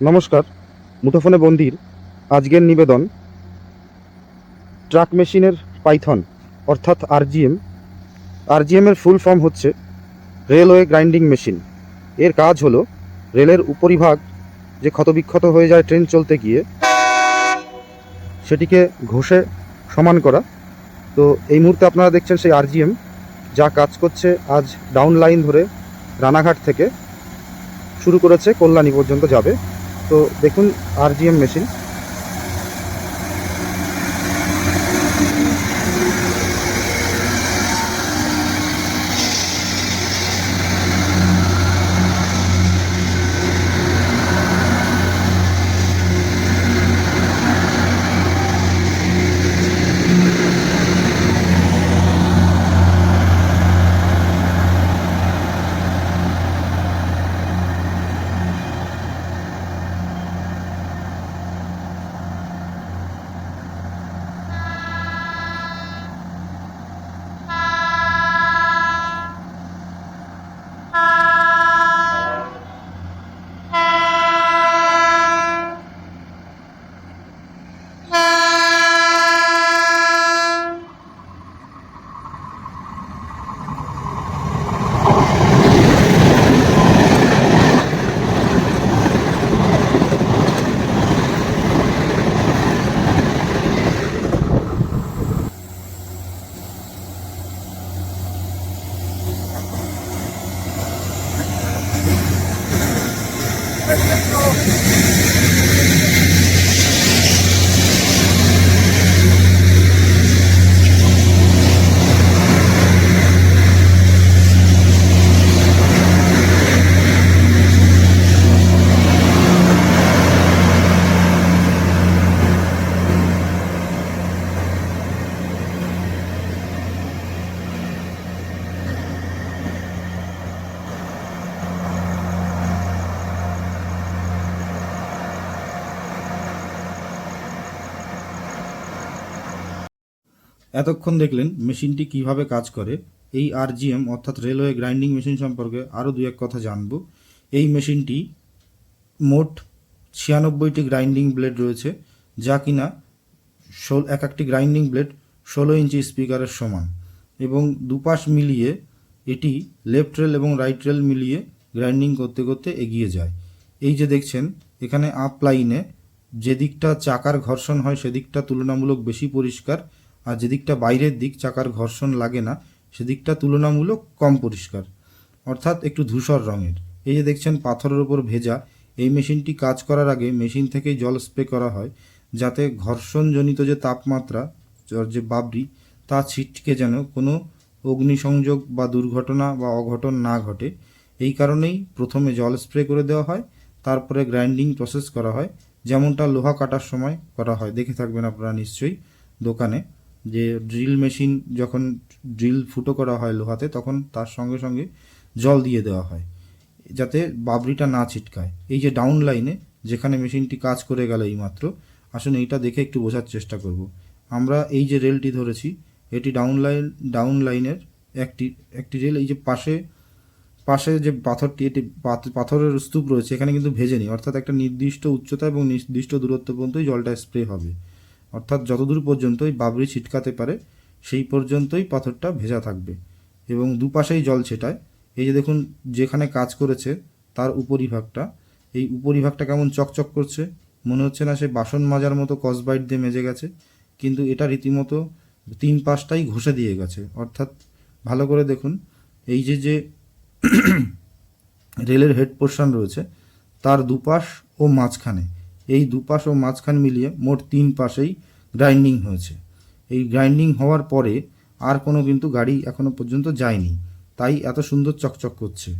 নমস্কার, মুঠোফোনে বন্দির, আজকের নিবেদন, ট্রাক মেশিনের পাইথন, অর্থাৎ আরজিএম। আরজিএমের ফুল ফর্ম হচ্ছে রেলওয়ে গ্রাইন্ডিং মেশিন। এর কাজ হলো রেলের উপরিভাগ যে ক্ষতবিক্ষত হয়ে যায় ট্রেন চলতে গিয়ে, সেটিকে ঘষে সমান করা। তো এই মুহূর্তে আপনারা দেখছেন সেই আরজিএম, যা কাজ করছে আজ ডাউন লাইন ধরে রানাঘাট থেকে শুরু করেছে কল্যাণী পর্যন্ত যাবে। তো দেখুন আরজিএম মেশিন এতক্ষণ দেখলেন মেশিনটি কীভাবে কাজ করে। এই আরজিএম, অর্থাৎ রেলওয়ে গ্রাইন্ডিং মেশিন সম্পর্কে আরও দু এক কথা জানব। এই মেশিনটি মোট ছিয়ানব্বইটি গ্রাইন্ডিং ব্লেড রয়েছে, যা কিনা ষোল, এক একটি গ্রাইন্ডিং ব্লেড ষোলো ইঞ্চি স্পিকারের সমান এবং দুপাশ মিলিয়ে এটি লেফট রেল এবং রাইট রেল মিলিয়ে গ্রাইন্ডিং করতে করতে এগিয়ে যায়। এই যে দেখছেন, এখানে আপ লাইনে যে দিকটা চাকার ঘর্ষণ হয় সেদিকটা তুলনামূলক বেশি পরিষ্কার আর যেদিকটা বাইরের দিক চাকার ঘর্ষণ লাগে না, সেদিকটা তুলনামূলক কম পরিষ্কার। অর্থাৎ একটু ধূসর রঙের। এই যে দেখছেন পাথরের ওপর ভেজা, এই মেশিনটি কাজ করার আগে মেশিন থেকেই জল স্প্রে করা হয়, যাতে ঘর্ষণজনিত যে তাপমাত্রা যে বাবরি, তা ছিটকে যেন কোনো অগ্নিসংযোগ বা দুর্ঘটনা বা অঘটন না ঘটে। এই কারণেই প্রথমে জল স্প্রে করে দেওয়া হয়, তারপরে গ্রাইন্ডিং প্রসেস করা হয়, যেমনটা লোহা কাটার সময় করা হয়। দেখে থাকবেন আপনারা নিশ্চয়ই দোকানে। যে ড্রিল মেশিন যখন ড্রিল ফুটো করা হয় লোহাতে, তখন তার সঙ্গে সঙ্গে জল দিয়ে দেওয়া হয়, যাতে বাবরিটা না ছিটকায়। এই যে ডাউন লাইনে যেখানে মেশিনটি কাজ করে গেল এইমাত্র, আসুন এইটা দেখে একটু বোঝার চেষ্টা করব। আমরা এই যে রেলটি ধরেছি, এটি ডাউন লাইন ডাউন লাইনের একটি একটি রেল এই যে পাশে পাশে যে পাথরটি, এটি পাথরের স্তূপ রয়েছে, এখানে কিন্তু ভেজে নেই। অর্থাৎ একটা নির্দিষ্ট উচ্চতা এবং নির্দিষ্ট দূরত্ব পর্যন্তই জলটা স্প্রে হবে। অর্থাৎ যতদূর পর্যন্ত এই বাবরি ছিটকাতে পারে, সেই পর্যন্তই পাথরটা ভেজা থাকবে এবং দুপাশেই জল ছেটায়। এই যে দেখুন, যেখানে কাজ করেছে, তার উপরিভাগটা, এই উপরিভাগটা কেমন চকচক করছে, মনে হচ্ছে না সে বাসন মাজার মতো কসবাইট দিয়ে মেজে গেছে, কিন্তু এটা রীতিমতো তিন পাশটাই ঘষে দিয়ে গেছে। অর্থাৎ ভালো করে দেখুন, এই যে যে রেলের হেড পোর্শন রয়েছে, তার দুপাশ ও মাঝখানে। এই দুপাশ ও মাঝখান মিলিয়ে মোট তিন পাশেই গ্রাইন্ডিং হয়েছে। এই গ্রাইন্ডিং হওয়ার পরে আর কোনো কিন্তু গাড়ি এখনও পর্যন্ত যায়নি। তাই এত সুন্দর চকচক করছে।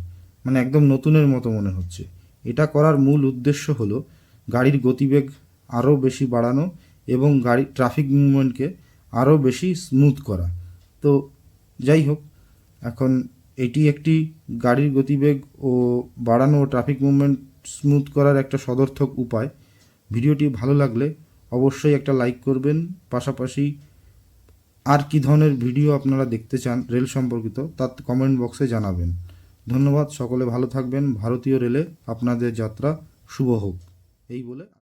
মানে একদম নতুনের মতো মনে হচ্ছে। এটা করার মূল উদ্দেশ্য হলো গাড়ির গতিবেগ আরও বেশি বাড়ানো এবং গাড়ি ট্রাফিক মুভমেন্টকে আরও বেশি স্মুথ করা। তো যাই হোক, এখন এটি একটি গাড়ির গতিবেগ ও বাড়ানো ট্রাফিক মুভমেন্ট স্মুথ করার একটা সদর্থক উপায়। ভিডিওটি ভালো লাগলে অবশ্যই একটা লাইক করবেন। পাশাপাশি আর কি ধরনের ভিডিও আপনারা দেখতে চান রেল সম্পর্কিত তা কমেন্ট বক্সে জানাবেন। ধন্যবাদ, সকলে ভালো থাকবেন। ভারতীয় রেলে আপনাদের যাত্রা শুভ হোক। এই বলে